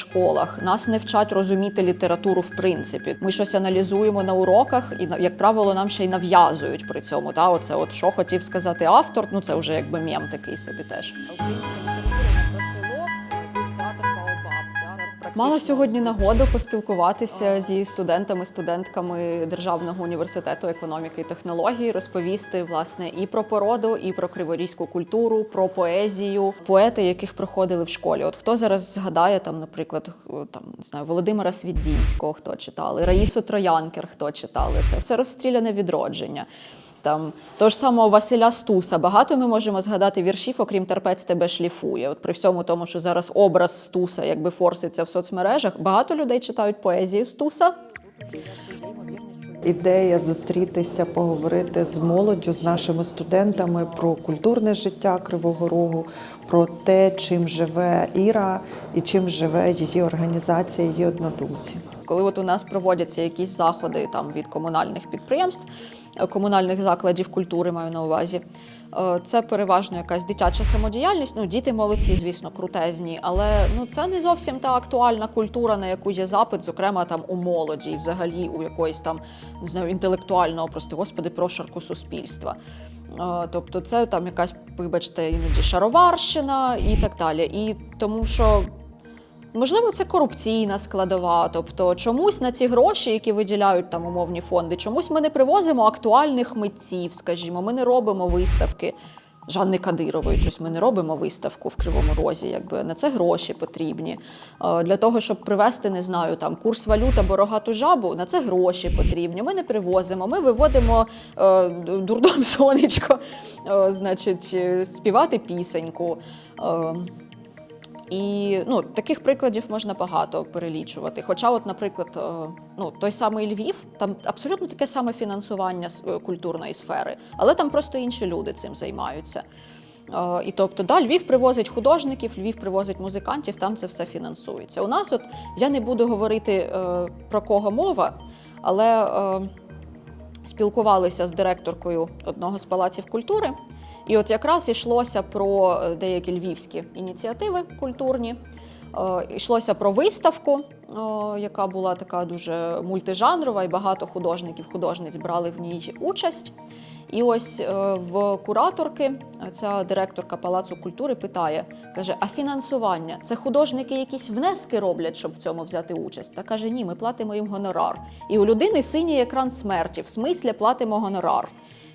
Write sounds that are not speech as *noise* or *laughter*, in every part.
школах. Нас не вчать розуміти літературу в принципі. Ми щось аналізуємо на уроках, і як правило, нам ще й нав'язують при цьому. Та оце, от що хотів сказати автор. Ну це вже якби мєм такий собі теж. Українська Мала сьогодні нагоду поспілкуватися зі студентами, студентками Державного університету економіки і технологій, розповісти власне і про породу, і про криворізьку культуру, про поезію, поети, яких проходили в школі. От хто зараз згадає там, наприклад, там не знаю, Володимира Свідзінського, хто читали, Раїсу Троянкер, хто читали. Це все розстріляне відродження. Там того ж самого Василя Стуса. Багато ми можемо згадати віршів, окрім терпець тебе шліфує. От при всьому тому, що зараз образ Стуса якби форситься в соцмережах, багато людей читають поезію Стуса. Ідея зустрітися, поговорити з молоддю, з нашими студентами про культурне життя Кривого Рогу, про те, чим живе Іра і чим живе її організація, її однодумці. Коли от у нас проводяться якісь заходи там від комунальних підприємств, е, комунальних закладів культури, маю на увазі. е, Це переважно якась дитяча самодіяльність. Ну, діти молодці, звісно, крутезні, але ну це не зовсім та актуальна культура, на яку є запит, зокрема там у молоді, і взагалі у якоїсь там не знаю, інтелектуального, прости господи, прошарку суспільства. Е, Тобто, це там якась, вибачте, іноді шароварщина і так далі. І тому що Можливо, це корупційна складова. Тобто, чомусь на ці гроші, які виділяють там умовні фонди, чомусь ми не привозимо актуальних митців, скажімо, ми не робимо виставки. Жанни Кадирової, щось ми не робимо виставку в Кривому Розі, якби на це гроші потрібні. Е, Для того, щоб привезти, не знаю, там курс валют або рогату жабу, на це гроші потрібні. Ми не привозимо, ми виводимо е, дурдом *laughs* сонечко, е, значить, е, співати пісеньку. Е, і ну, таких прикладів можна багато перелічувати. Хоча, от, наприклад, е, ну, той самий Львів, там абсолютно таке саме фінансування е, культурної сфери, але там просто інші люди цим займаються. Е, І тобто, да, Львів привозить художників, Львів привозить музикантів, там це все фінансується. У нас, от я не буду говорити про кого мова, але спілкувалися з директоркою одного з палаців культури. І от якраз йшлося про е, деякі львівські ініціативи культурні. Е, Йшлося про виставку, е, яка була така дуже мультижанрова, і багато художників, художниць брали в ній участь. І ось е, в кураторки е, ця директорка Палацу культури питає: каже: а фінансування це художники якісь внески роблять, щоб в цьому взяти участь? Та каже: ні, ми платимо їм гонорар. І у людини синій екран смерті, в смислі платимо гонорар.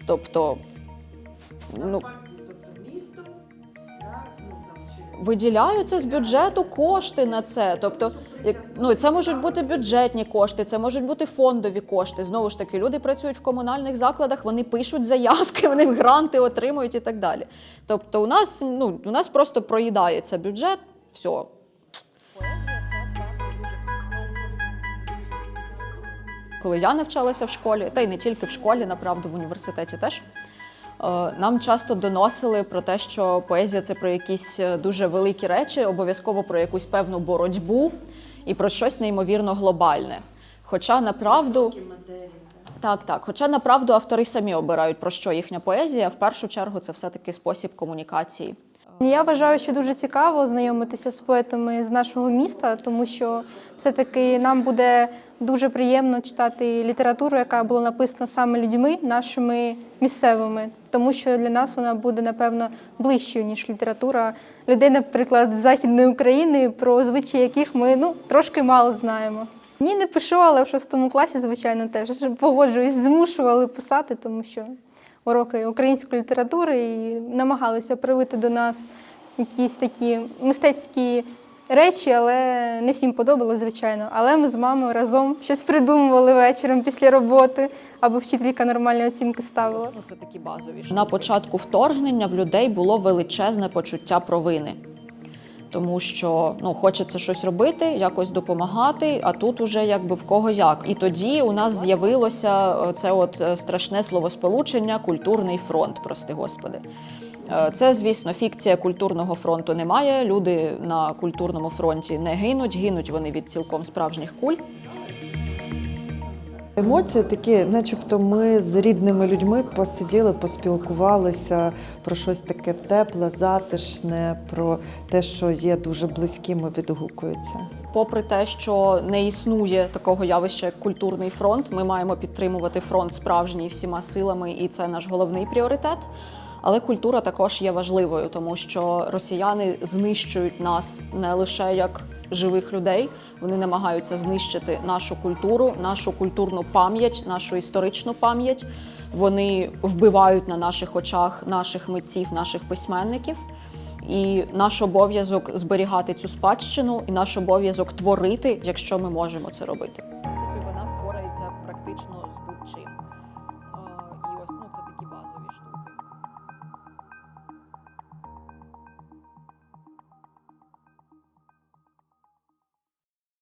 Тобто, ну, виділяються з бюджету кошти на це. Тобто, як ну це можуть бути бюджетні кошти, це можуть бути фондові кошти. Знову ж таки, люди працюють в комунальних закладах, вони пишуть заявки, вони гранти отримують і так далі. Тобто, у нас ну у нас просто проїдається бюджет, все. Коли я навчалася в школі, та й не тільки в школі, направду в університеті теж. Е, Нам часто доносили про те, що поезія це про якісь е, дуже великі речі, обов'язково про якусь певну боротьбу і про щось неймовірно глобальне. Хоча направду так, так. Хоча направду автори самі обирають про що їхня поезія. В першу чергу це все-таки спосіб комунікації. Я вважаю, що дуже цікаво знайомитися з поетами з нашого міста, тому що все-таки нам буде дуже приємно читати літературу, яка була написана саме людьми, нашими місцевими, тому що для нас вона буде напевно ближчою ніж література людей, наприклад, з західної України, про звичаї яких ми ну трошки мало знаємо. Ні, не пишу, але в шостому класі, звичайно, теж погоджуюсь, змушували писати, тому що уроки української літератури і намагалися привити до нас якісь такі мистецькі речі, але не всім подобалося, звичайно. Але ми з мамою разом щось придумували вечором після роботи, аби вчителька нормальні оцінки ставила. Це такі базові. На початку вторгнення в людей було величезне почуття провини. Тому що ну хочеться щось робити, якось допомагати. А тут уже якби в кого як. І тоді у нас з'явилося е, це от е, страшне словосполучення культурний фронт, прости господи. Е, Це, звісно, фікція культурного фронту немає. Люди на культурному фронті не гинуть, гинуть вони від цілком справжніх куль. Емоції такі, начебто, ми з рідними людьми посиділи, поспілкувалися про щось таке тепле, затишне, про те, що є дуже близьким і відгукується. попри те, що не існує такого явища, як культурний фронт, ми маємо підтримувати фронт справжній всіма силами, і це наш головний пріоритет. Але культура також є важливою, тому що росіяни знищують нас не лише як живих людей, вони намагаються знищити нашу культуру, нашу культурну пам'ять, нашу історичну пам'ять. Вони вбивають на наших очах наших митців, наших письменників. І наш обов'язок зберігати цю спадщину, і наш обов'язок творити, якщо ми можемо це робити.